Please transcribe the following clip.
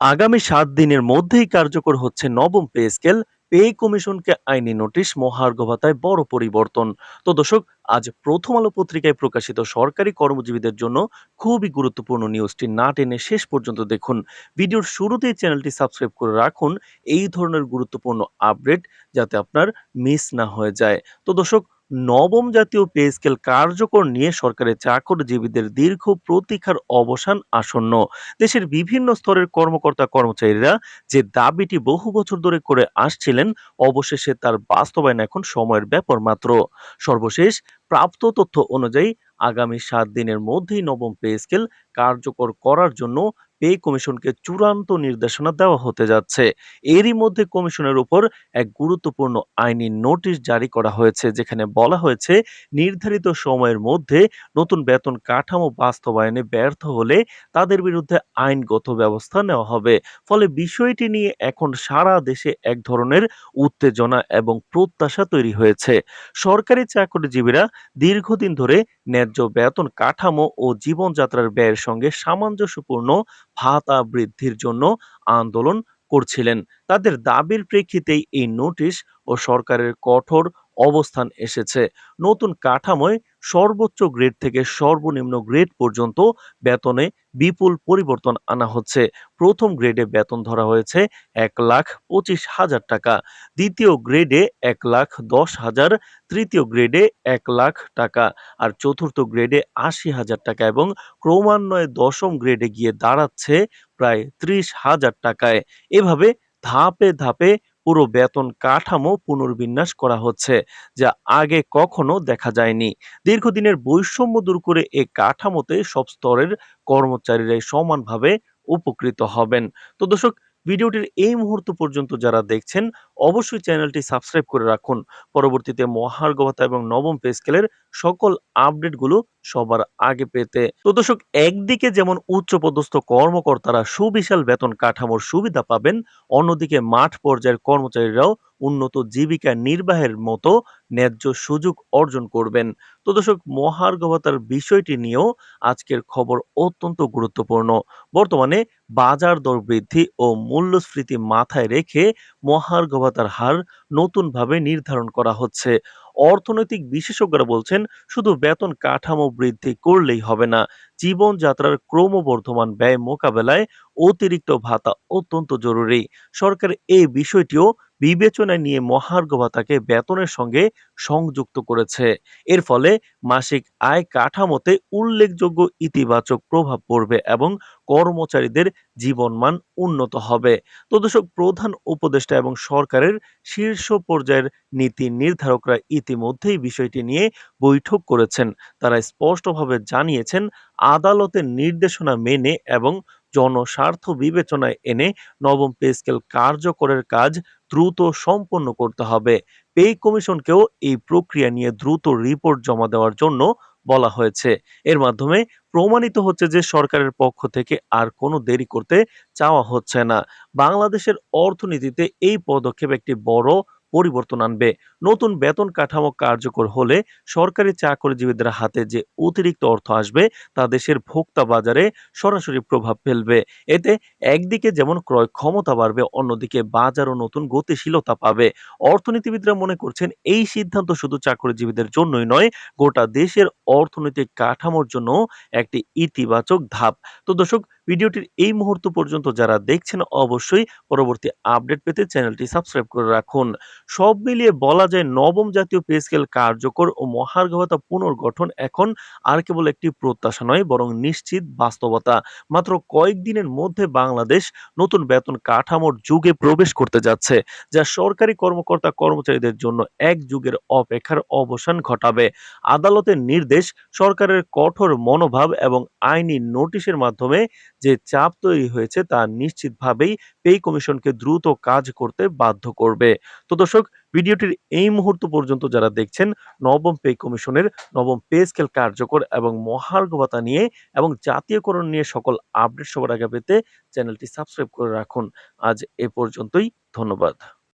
আগামী সাত দিনের মধ্যেই কার্যকর হচ্ছে নবম পে স্কেল। পে কমিশনকে আইনি নোটিশ মহার্ঘ ভাতায় বড় পরিবর্তন। তো দর্শক, আজ প্রথম আলো পত্রিকায় প্রকাশিত সরকারি কর্মজীবীদের জন্য খুবই গুরুত্বপূর্ণ নিউজটি না টেনে শেষ পর্যন্ত দেখুন। ভিডিওর শুরুতেই চ্যানেলটি সাবস্ক্রাইব করে রাখুন। এই ধরনের গুরুত্বপূর্ণ আপডেট যাতে আপনার মিস না হয়ে যায়। তো দর্শক নবম জাতীয় পে স্কেল কার্যকর নিয়ে সরকারের চাকরিজীবীদের দীর্ঘ প্রতীক্ষার অবসান আসন্ন। দেশের বিভিন্ন স্তরের কর্মকর্তা কর্মচারীরা যে দাবিটি বহু বছর ধরে করে আসছিলেন, অবশেষে তার বাস্তবায়ন এখন সময়ের ব্যাপার মাত্র। সর্বশেষ প্রাপ্ত তথ্য অনুযায়ী আগামী সাত দিনের মধ্যেই নবম পে স্কেল কার্যকর করার জন্য পে কমিশনকে চূড়ান্ত নির্দেশনা দেওয়া হতে যাচ্ছে। এরই মধ্যে কমিশনের উপর এক গুরুত্বপূর্ণ আইনি নোটিশ জারি করা হয়েছে, যেখানে বলা হয়েছে, নির্ধারিত সময়ের মধ্যে নতুন বেতন কাঠামো বাস্তবায়নে ব্যর্থ হলে তাদের বিরুদ্ধে আইনগত ব্যবস্থা নেওয়া হবে। ফলে বিষয়টি নিয়ে এখন সারা দেশে এক ধরনের উত্তেজনা এবং প্রত্যাশা তৈরি হয়েছে। সরকারি চাকরিজীবীরা দীর্ঘদিন ধরে ন্যায্য বেতন কাঠামো ও জীবনযাত্রার ব্যয়ের সঙ্গে সামঞ্জস্যপূর্ণ ভাতা বৃদ্ধির জন্য আন্দোলন করছিলেন। তাদের দাবির প্রেক্ষিতেই এই নোটিশ ও সরকারের কঠোর অবস্থান এসেছে। নতুন কাঠামোয় সর্বোচ্চ গ্রেড থেকে সর্বনিম্ন গ্রেড পর্যন্ত বেতনে বিপুল পরিবর্তন আনা হচ্ছে। প্রথম গ্রেডে বেতন ধরা হয়েছে এক লাখ পঁচিশ হাজার টাকা, দ্বিতীয় গ্রেডে এক লাখ দশ হাজার, তৃতীয় গ্রেডে এক লাখ টাকা আর চতুর্থ গ্রেডে আশি হাজার টাকা এবং ক্রমান্বয়ে দশম গ্রেডে গিয়ে দাঁড়াচ্ছে প্রায় ত্রিশ হাজার টাকায়। এভাবে ধাপে ধাপে পুরো বেতন কাঠামো পুনর্বিন্যাস করা হচ্ছে, যা আগে কখনো দেখা যায়নি। দীর্ঘদিনের বৈষম্য দূর করে এ কাঠামোতে সব স্তরের কর্মচারীরাই সমানভাবে উপকৃত হবেন। তো দর্শক ভিডিওটির এই মুহূর্ত পর্যন্ত যারা দেখছেন, অবশ্যই চ্যানেলটি সাবস্ক্রাইব করে রাখুন। পরবর্তীতে মহার্ঘভাতা এবং নবম পে স্কেলের সকল আপডেটগুলো সবার আগে পেতে। তো দর্শক, একদিকে যেমন উচ্চপদস্থ কর্মকর্তারা সুবিশাল বেতন কাঠামোর সুবিধা পাবেন, অন্যদিকে মাঠ পর্যায়ের কর্মচারীরাও উন্নত জীবিকা নির্বাহের মতো ন্যায্য সুযোগ অর্জন করবেন। তো দর্শক মহার্ঘভাতার বিষয়টি নিয়েও আজকের খবর অত্যন্ত গুরুত্বপূর্ণ। বর্তমানে বাজার দর বৃদ্ধি ও মূল্যস্ফীতি মাথায় রেখে মহার্ঘ ভাতার হার নতুনভাবে নির্ধারণ করা হচ্ছে। অর্থনৈতিক বিশেষজ্ঞরা বলছেন, শুধু বেতন কাঠামো বৃদ্ধি করলেই হবে না, জীবনযাত্রার ক্রমবর্ধমান ব্যয় মোকাবেলায় অতিরিক্ত ভাতা অত্যন্ত জরুরি। সরকার এই বিষয়টিও বিবেচনায় নিয়ে মহার্ঘ ভাতাকে বেতনের সঙ্গে সংযুক্ত করেছে। এর ফলে মাসিক আয় কাঠামোতে উল্লেখযোগ্য ইতিবাচক প্রভাব পড়বে এবং কর্মচারীদের জীবনমান উন্নত হবে। তো দর্শক, প্রধান উপদেষ্টা এবং সরকারের শীর্ষ পর্যায়ের নীতি নির্ধারকরা ইতিমধ্যেই বিষয়টি নিয়ে বৈঠক করেছেন। তারা স্পষ্টভাবে জানিয়েছেন, আদালতের নির্দেশনা মেনে এবং জনস্বার্থ বিবেচনায় এনে নবম পে স্কেল কার্যকরের কাজ দ্রুত সম্পন্ন করতে হবে। পে কমিশনকেও এই প্রক্রিয়া নিয়ে দ্রুত রিপোর্ট জমা দেওয়ার জন্য বলা হয়েছে। এর মাধ্যমে প্রমাণিত হচ্ছে যে সরকারের পক্ষ থেকে আর কোনো দেরি করতে চাওয়া হচ্ছে না। বাংলাদেশের অর্থনীতিতে এই পদক্ষেপ একটি বড় পরিবর্তন আনবে। নতুন বেতন কাঠামো কার্যকর হলে সরকারি চাকরিজীবীদের হাতে যে অতিরিক্ত অর্থ আসবে তা দেশের ভোক্তা বাজারে সরাসরি প্রভাব ফেলবে। এতে একদিকে যেমন ক্রয় ক্ষমতা বাড়বে, অন্যদিকে বাজারও নতুন গতিশীলতা পাবে। অর্থনীতিবিদরা মনে করছেন, এই সিদ্ধান্ত শুধু চাকরিজীবীদের জন্যই নয়, গোটা দেশের অর্থনৈতিক কাঠামোর জন্য একটি ইতিবাচক ধাপ। তো দর্শক ভিডিওটির এই মুহূর্ত পর্যন্ত যারা দেখছেন, অবশ্যই পরবর্তী আপডেট পেতে চ্যানেলটি সাবস্ক্রাইব করে রাখুন। সব মিলিয়ে বলা যায়, নবম জাতীয় পে স্কেল কার্যকর ও মহার্ঘ ভাতা পুনর্গঠন এখন আর কেবল একটি প্রত্যাশা নয়, বরং নিশ্চিত বাস্তবতা। মাত্র কয়েকদিনের মধ্যে বাংলাদেশ নতুন বেতন কাঠামোর যুগে প্রবেশ করতে যাচ্ছে, যা সরকারি কর্মকর্তা কর্মচারীদের জন্য এক যুগের অপেক্ষার অবসান ঘটাবে। আদালতের নির্দেশ, সরকারের কঠোর মনোভাব এবং আইনি নোটিশের মাধ্যমে যে চাপ তৈরি হয়েছে তা নিশ্চিতভাবেই পে কমিশনকে দ্রুত কাজ করতে বাধ্য করবে। তো দর্শক, ভিডিওটির এই মুহূর্ত পর্যন্ত যারা দেখছেন, নবম পে কমিশনের নবম পে স্কেল কার্যকর এবং মহার্ঘ ভাতা নিয়ে এবং জাতীয়করণ নিয়ে সকল আপডেট সবার আগে পেতে চ্যানেলটি সাবস্ক্রাইব করে রাখুন। আজ এ পর্যন্তই, ধন্যবাদ।